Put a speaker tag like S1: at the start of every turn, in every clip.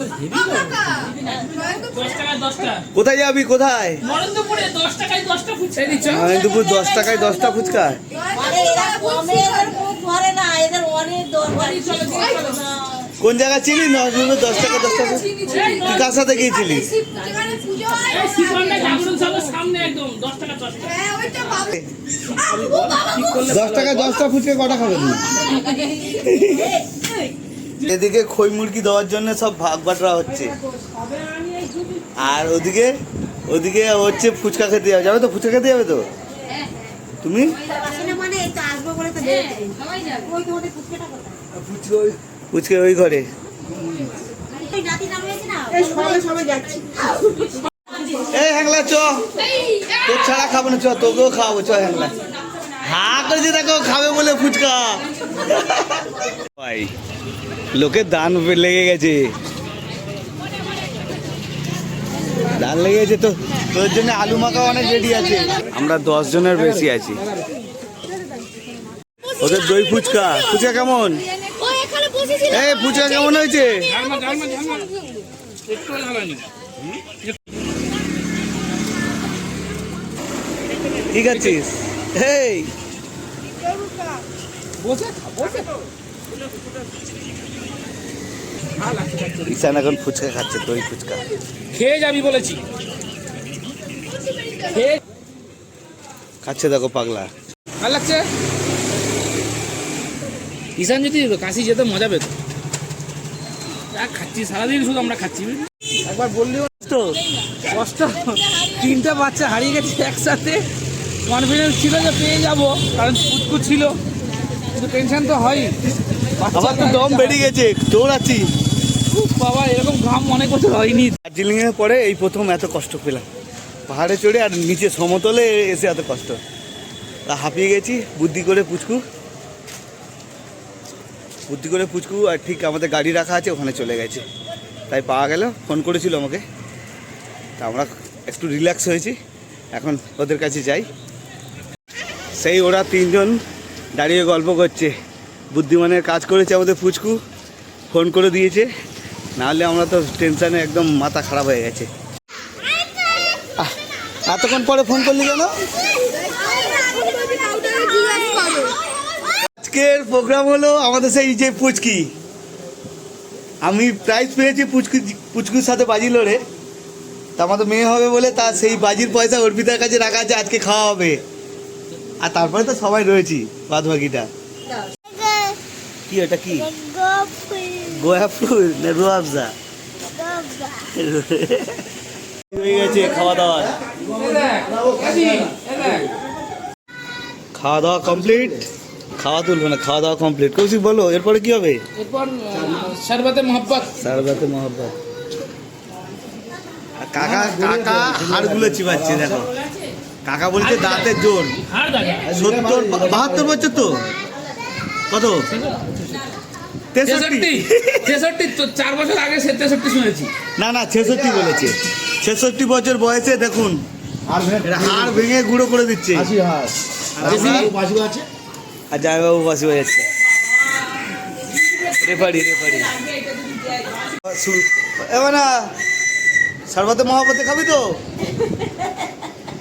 S1: দশ
S2: কোথায় যাবি কোথায়?
S1: দশ
S2: আমি দুপুর দশ টাকায় দশটা ফুচকা।
S3: দরকার।
S2: কোন জায়গা ছিলি নজরুল দশ টাকা দশটা তুই কার সাথে গিয়েছিলি
S1: দশ টাকা দশটা
S2: দশ টাকা ফুচকা কটা খাবেন এদিকে খই মুরগি দেওয়ার জন্য সব ভাগ বাটরা হচ্ছে। আর ওদিকে ওদিকে হচ্ছে ফুচকা খেতে যাবে। যাবে তো? ফুচকা খেতে যাবে তো? তুমি? ফুচকা ওই ঘরে।
S3: এই
S2: হ্যাংলা, চ। তোর ছাড়া খাব না, চ, তোকেও খাওয়াবো, চ, হ্যাংলা। হা করেছে দেখো, খাবে বলে ফুচকা। ভাই লোকের দান লেগে গেছে। দান লেগে গেছে তো, তোর জন্য আলু মাখা অনেক রেডি আছে। আমরা দশ জনের বেশি আছি। ওদের দই ফুচকা ফুচকা কেমন? এই, ফুচকা কেমন হয়েছে? ঠিক আছিস? এই ঈশান এখন ফুচকা খাচ্ছে দই ফুচকা।
S1: খেয়ে যাবি বলেছি।
S2: খাচ্ছে দেখো পাগলা।
S1: ভালো লাগছে? ঈশান যদি কাশি যেত মজা পেত। যা খাচ্ছি সারাদিন শুধু আমরা খাচ্ছি।
S4: একবার বললি তো কষ্ট। তিনটা বাচ্চা হারিয়ে গেছে একসাথে। কনফিডেন্স ছিল যে পেয়ে যাব কারণ কুচকু ছিল। কিন্তু টেনশন তো হয়
S2: আবার তো দম বেরিয়ে গেছে দৌড়াচ্ছি।
S4: বাবা এরকম ঘাম অনেক বছর হয়নি।
S2: দার্জিলিং এর পরে এই প্রথম এত কষ্ট পেলাম। পাহাড়ে চড়ে আর নিচে সমতলে এসে এত কষ্ট। তা হাঁপিয়ে গেছি বুদ্ধি করে পুচকু। বুদ্ধি করে পুচকু আর ঠিক আমাদের গাড়ি রাখা আছে ওখানে চলে গেছে। তাই পাওয়া গেল ফোন করেছিল আমাকে। তা আমরা একটু রিল্যাক্স হয়েছি। এখন ওদের কাছে যাই। সেই ওরা তিনজন দাঁড়িয়ে গল্প করছে। বুদ্ধিমানের কাজ করেছে আমাদের পুচকু। ফোন করে দিয়েছে। নাহলে আমরা তো টেনশানে একদম মাথা খারাপ হয়ে গেছে। এতক্ষণ পরে ফোন করলি কেন? আজকের প্রোগ্রাম হলো আমাদের সেই যে পুচকি। আমি প্রাইজ পেয়েছি পুচকু, পুচকুর সাথে বাজি লড়ে। তা আমাদের মেয়ে হবে বলে তার সেই বাজির পয়সা অর্পিতার কাছে রাখা আছে, আজকে খাওয়া হবে। আর তারপরে তো সবাই রয়েছি বাদ বাকিটা কি ওটা কি? গোয়া ফুল না রুয়াবজা হয়ে গেছে খাওয়া দাওয়া। খাওয়া দাওয়া কমপ্লিট? খাওয়া তুলবে না খাওয়া দাওয়া কমপ্লিট। কৌশিক বলো এরপরে কি হবে?
S1: এরপর শরবতে মোহব্বত।
S2: সারদাতে মহব্বত। আর কাকা কাকা হাড়গুলো চিবাচ্ছে দেখো। কাকা বলছে দাঁতের জোর। সত্তর বাহাত্তর বছর তো? কত? তেষট্টি।
S1: তেষট্টি। চার বছর আগে সে তেষট্টি শুনেছি।
S2: না না ছেষট্টি বলেছে। ছেষট্টি বছর বয়সে দেখুন হাড় ভেঙে গুঁড়ো করে দিচ্ছে। আর আর বাসি যাচ্ছে রেফারি রেফারি। এবার না সর্বতে মহাপতে খাবি তো?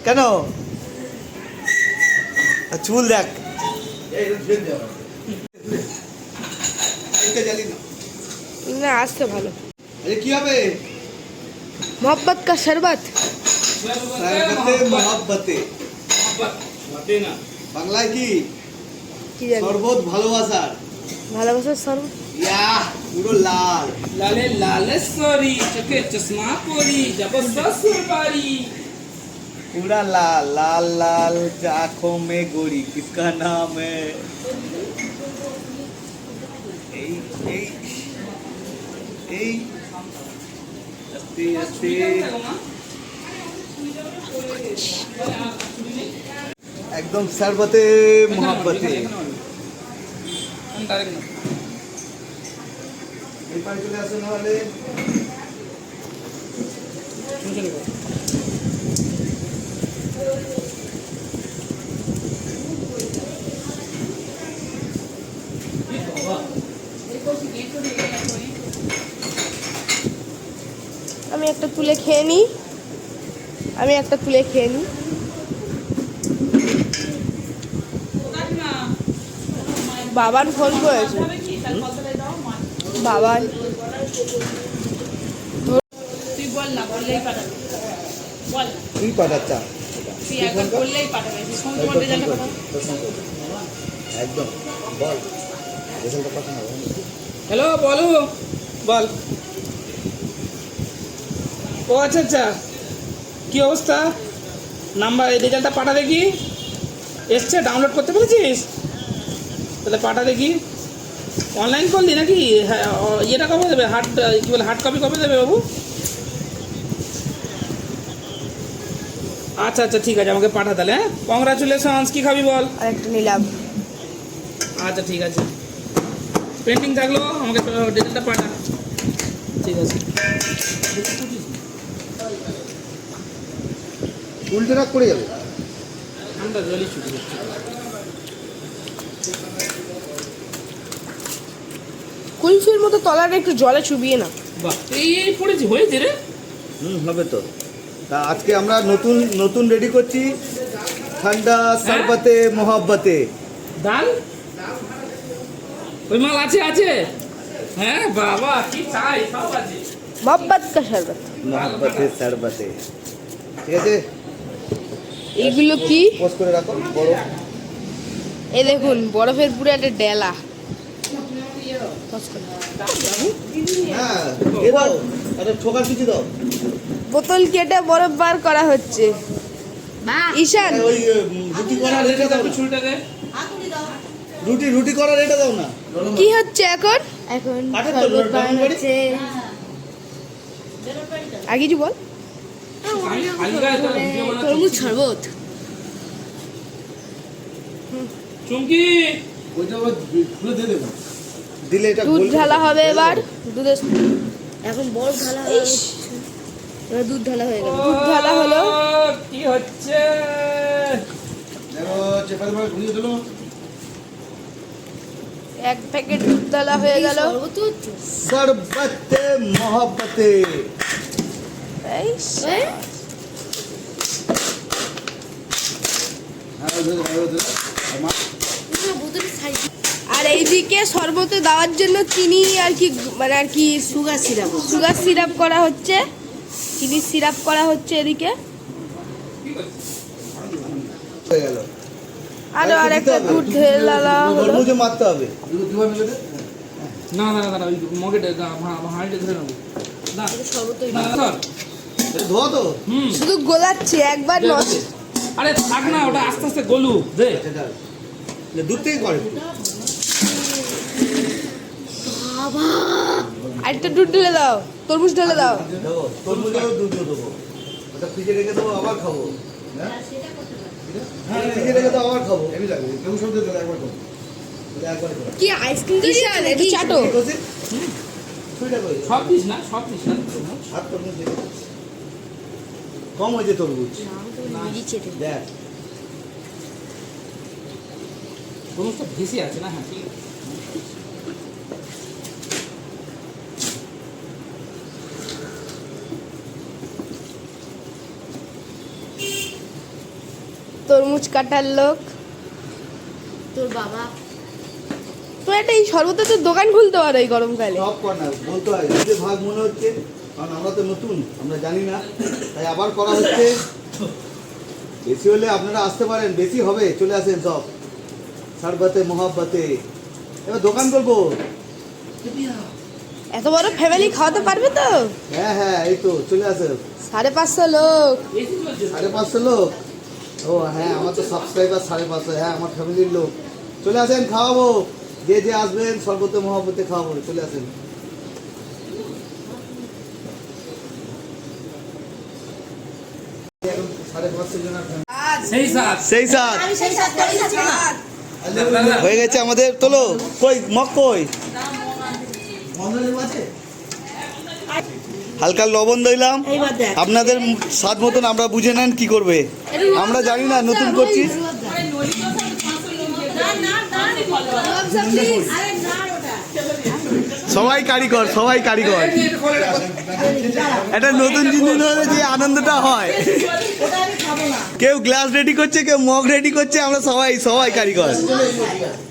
S2: কেন? চুল দেখ।
S5: না আসতে ভালো।
S2: কি হবে?
S5: মোহাম্মত কা
S2: শরবত? মোহাম্মতে বাংলায় কি? শরবত ভালোবাসার।
S5: ভালোবাসার শরবত?
S2: পুরো লাল।
S1: লালে লালেশ্বরী চোখে চশমা পরি জবরদস্ত
S2: पूरा लाल लाल लाल आंखों में गोरी किसका नाम है এই এই এই আস্তে আস্তে একদম শরবতে মোহাব্বতে এই পারে চলে আসুন নাহলে
S5: একটা তুলে খেয়ে নিই। আমি একটা তুলে খেয়ে নিই। বাবান ফোন করেছে। বাবান
S6: তুই
S2: পাঠাচ্ছা। একদম। বল।
S4: হ্যালো বলো। বল। ও আচ্ছা আচ্ছা। কী অবস্থা? নাম্বার এই রেজাল্টটা পাঠা দেখি। এসছে ডাউনলোড করতে পেরেছিস? তাহলে পাঠা দেখি। অনলাইন করলি নাকি? হ্যাঁ ইয়েটা কবে দেবে? হার্ড কী বলে হার্ড কপি কবে দেবে বাবু? আচ্ছা আচ্ছা ঠিক আছে আমাকে পাঠা তাহলে হ্যাঁ? কংগ্রাচুলেশনস কী খাবি বল?
S5: একটা নিলাম।
S4: আচ্ছা ঠিক আছে। পেন্টিং থাকল আমাকে ডিটেলটা পাঠা। ঠিক আছে।
S2: উল্টো রাগ করে যাবে
S4: ঠান্ডা জলই ছুটি যাচ্ছে
S5: কুলফির মতো তলাটা একটু জলে চুবিয়ে না
S4: বাহ এই এই পড়েছি হয়েছে রে।
S2: হুম হবে তো। তা আজকে আমরা নতুন নতুন রেডি করছি। ঠান্ডা সারবাতে মোহাব্বতে।
S4: ডাল? ওই মাল আছে আছে। হ্যাঁ বাবা কি চাই সব আছে।
S5: মোহাব্বত কা শরবত।
S2: মোহাব্বতে সারবাতে ঠিক আছে?
S5: এইগুলো কি?
S2: পোস্ট করে রাখো বড়।
S5: এই দেখুন বরফের পুরো একটা ডেলা।
S2: হ্যাঁ এ দাও আরে ছোকার কিছু দাও।
S5: বোতল কেটে বরফ বার করা হচ্ছে। ঈশান।
S2: রুটি রুটি রুটি করার এটা দাও না।
S5: কি হচ্ছে এখন?
S3: এখন
S5: আর কিছু বল।
S3: তরমুজ শরবত।
S4: চুমকি।
S2: দিলে এটা
S5: দুধ ঢালা হবে এবার দুধের
S3: এখন বরফ ঢালা হয়ে এবার দুধ ঢালা হয়ে গেল।
S5: দুধ ঢালা হলো।
S4: কি হচ্ছে?
S5: এক প্যাকেট দুধ ঢালা হয়ে গেল।
S2: সারবাতে মোহাব্বতে।
S5: এই
S2: ধরে। আর
S5: এইদিকে শরবতে দেওয়ার জন্য চিনি আর কি মানে আর কি
S3: সুগার সিরাপ
S5: সুগার সিরাপ করা হচ্ছে। চিনির সিরাপ করা হচ্ছে এদিকে।
S2: আরও
S5: আর একটা দুধ ঢেলা হলো
S2: মারতে হবে।
S4: না না না না ওই মগে হাঁড়িটা ধরে নেব না
S2: ধোয়া তো?
S5: শুধু গোলাচ্ছে একবার নষ্ট।
S4: আরে থাক না ওটা আস্তে আস্তে গলু। দে।
S2: সেটা দুধ থেকে করে।
S5: আর একটা দুধ ঢেলে দাও তরমুজ ঢেলে দাও।
S2: দেবো তরমুজেও দুধ দেবো। ওটা ফ্রিজে রেখে দেবো আবার খাব। হ্যাঁ? হ্যাঁ ফ্রিজে রেখে দেবো আবার খাব। হেভি লাগবে কেউ সব দিয়ে দেবো একবার একবার
S3: কি আইসক্রিম
S5: একটু চাটো।
S2: কি করছি ছুরিটা কই
S4: সব দিস না সব দিস না।
S2: তরমুজ। কম হয়েছে তরমুজ দেখ।
S4: তরমুজটা ভেসে আছে না হ্যাঁ
S5: তরমুজ কাটার লোক।
S3: তোর বাবা।
S5: তো একটা এই শরবতে তো দোকান খুলতে পারো এই গরমকালে।
S2: সব কর না বলতে হয় ভাগ মনে হচ্ছে। কারণ আমরা তো নতুন আমরা জানি না। তাই আবার করা হচ্ছে। বেশি হলে আপনারা আসতে পারেন বেশি হবে। চলে আসেন সব। সারবাতে মহাব্বাতে। এবার দোকান করব
S5: এত বড় ফ্যামিলি খাওয়াতে পারবে তো?
S2: হ্যাঁ হ্যাঁ এই তো চলে আসে
S5: সাড়ে পাঁচশো লোক।
S2: সাড়ে পাঁচশো লোক? ও হ্যাঁ আমার তো সাবস্ক্রাইবার সাড়ে পাঁচশো। হ্যাঁ আমার ফ্যামিলির লোক। চলে আসেন খাওয়াবো। যে যে আসবেন সর্বতে মহাব্বতে খাওয়াবো। চলে আসেন এখন সাড়ে পাঁচশো জনের family।
S4: সেই
S2: সাত হয়ে গেছে আমাদের তোলো কই মগ কই হালকা লবণ দিলাম আপনাদের স্বাদ মতন আমরা বুঝে নেন কি করবে আমরা জানি না নতুন করছি সবাই কারিগর সবাই কারিগর। একটা নতুন জিনিস হলে যে আনন্দটা হয়। কেউ গ্লাস রেডি করছে কেউ মগ রেডি করছে আমরা সবাই সবাই কারিগর।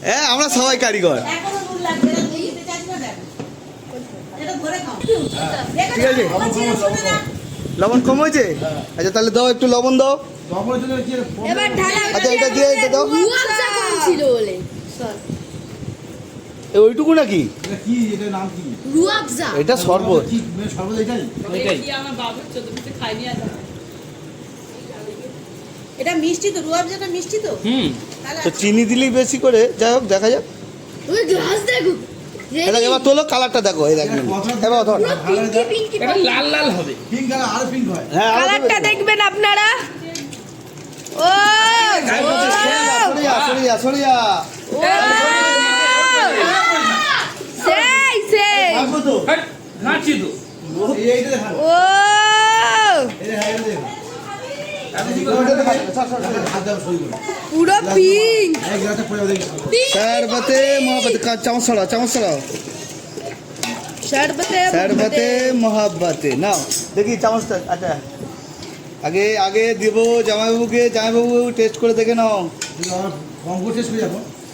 S2: হ্যাঁ আমরা সবাই কারিগর। ঠিক আছে। লবণ কম হয়েছে? আচ্ছা তাহলে দাও একটু লবণ দাও। আচ্ছা এটা দিয়ে এটা দাও।
S5: ছিল বলে।
S2: ওইটুকু নাকি?
S5: রুয়াবজা
S2: এটা শরবত।
S1: এটাই?
S6: কি আমার বাবুর চোদ্দ খাইনি আর?
S3: এটা মিষ্টি তো রুয়াবজাটা মিষ্টি তো।
S1: হুম।
S2: তো চিনি দিলেই বেশি করে যাই হোক দেখা যাক।
S5: ওই গ্লাস দেখো।
S2: এটা এবার তোলো কালারটা দেখো এই দেখ। এবার ধর।
S5: পিঙ্কি পিঙ্কি
S1: এটা লাল লাল হবে।
S2: হ্যাঁ।
S5: কালারটা দেখবেন আপনারা। ও!
S2: সরিয়া সরিয়া সরিয়া
S5: ও সেই
S1: তো?
S5: ও! পুরো পিঙ্ক
S2: শরবতে মোহাব্বত চামচ ছড়াও চামচ ছড়াও
S5: শরবতে
S2: শরবতে মোহাব্বতে। নাও দেখি চামচটা আচ্ছা। আগে আগে দেবো জামাইবাবুকে জামাইবাবু টেস্ট করে দেখে নাও।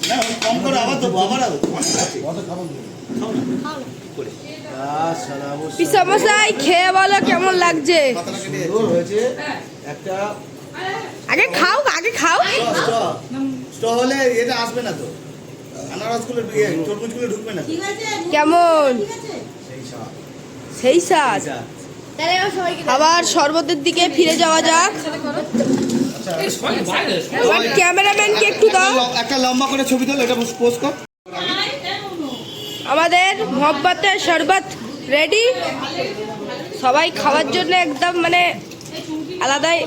S2: না, কম করে আবার দেবো আবার আবার। আহ,
S5: পিসামশাই খেয়ে বলো কেমন লাগছে?
S2: একটা
S5: আগে খাও আগে খাও।
S2: এটা আসবে না তো। আনারসগুলো তরমুজগুলো ঢুকবে না তো।
S3: ঠিক আছে
S5: কেমন?
S2: সেই স্বাদ।
S5: সেই স্বাদ।
S2: আচ্ছা।
S5: আবার শরবতের দিকে ফিরে যাওয়া যাক।
S1: বাইরে,
S5: ক্যামেরাম্যানকে একটু দাও।
S2: একটা একটা লম্বা করে ছবি তোলো এটা পোস্ট কর।
S5: আমাদের মহব্বতের শরবত রেডি সবাই খাওয়ার জন্য একদম মানে আলাদাই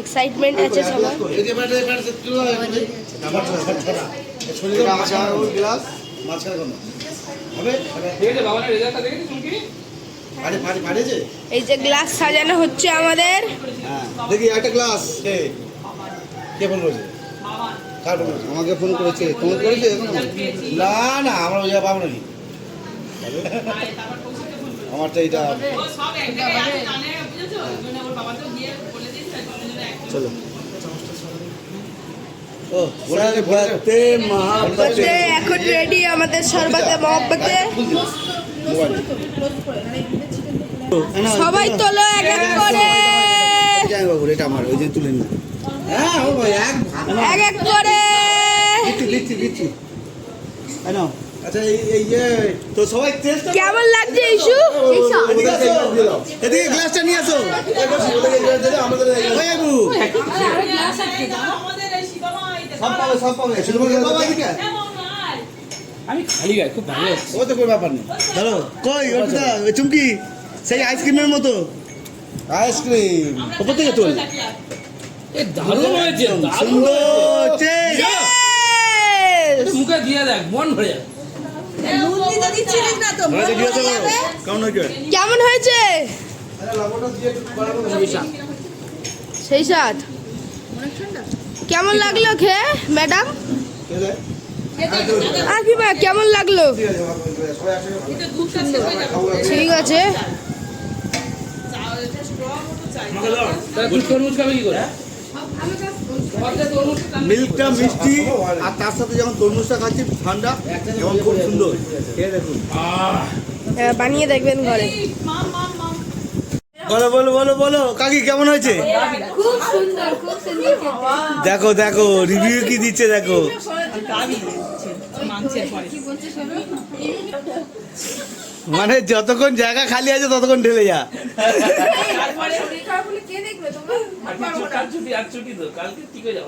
S5: এক্সাইটমেন্ট আছে সবার। এই যে গ্লাস সাজানো হচ্ছে আমাদের।
S2: হ্যাঁ দেখি একটা গ্লাস কে? কে ফোন ফোন করেছে? আমাকে ফোন করেছে। তোমার করেছে? না না আমরা ওই পাবো নাকি? আমারটা এটা চলো। ও মহাব্বতে।
S5: এখন রেডি আমাদের মহব্বতে। সবাই তোলো এক এক করে।
S2: বাবু এটা আমার ওই যে তুলে ভাই এক
S5: এক করে।
S2: আচ্ছা এই এই সবাই
S5: কেমন লাগছে ইস্যু
S2: এদিকে গ্লাসটা নিয়ে আসো।
S1: আমি খালি গায়ে খুব ভালো
S2: ও তো কোনো ব্যাপার নেই। ধরো কই অর্পিতা চুমকি সেই আইসক্রিমের মতো। আইসক্রিম ওপর থেকে তোল।
S1: দারুণ হয়েছে
S2: সুন্দর।
S1: মুখে দিয়ে দেখ মন ভরে যাবে।
S3: যাবে।
S2: কেমন হয়েছে?
S5: সেই সাত কেমন লাগল খেয়ে ম্যাডাম? আকিমা কেমন লাগল?
S6: হয়ে
S5: ঠিক আছে।
S2: মিল্কটা মিষ্টি আর তার সাথে যখন তরমুজটা খাচ্ছি ঠান্ডা এবং খুব সুন্দর। খেয়ে দেখুন।
S5: হ্যাঁ, বানিয়ে দেখবেন ঘরে।
S2: বলো বলো বলো বলো কাকি কেমন হয়েছে?
S5: খুব সুন্দর খুব সুন্দর
S2: দেখো দেখো রিভিউ কি দিচ্ছে দেখো। মানে যতক্ষণ জায়গা খালি আছে ততক্ষণ ঢেলে যা।
S1: কাল ছুটি আর ছুটি তো কালকে ঠিক হয়ে যাব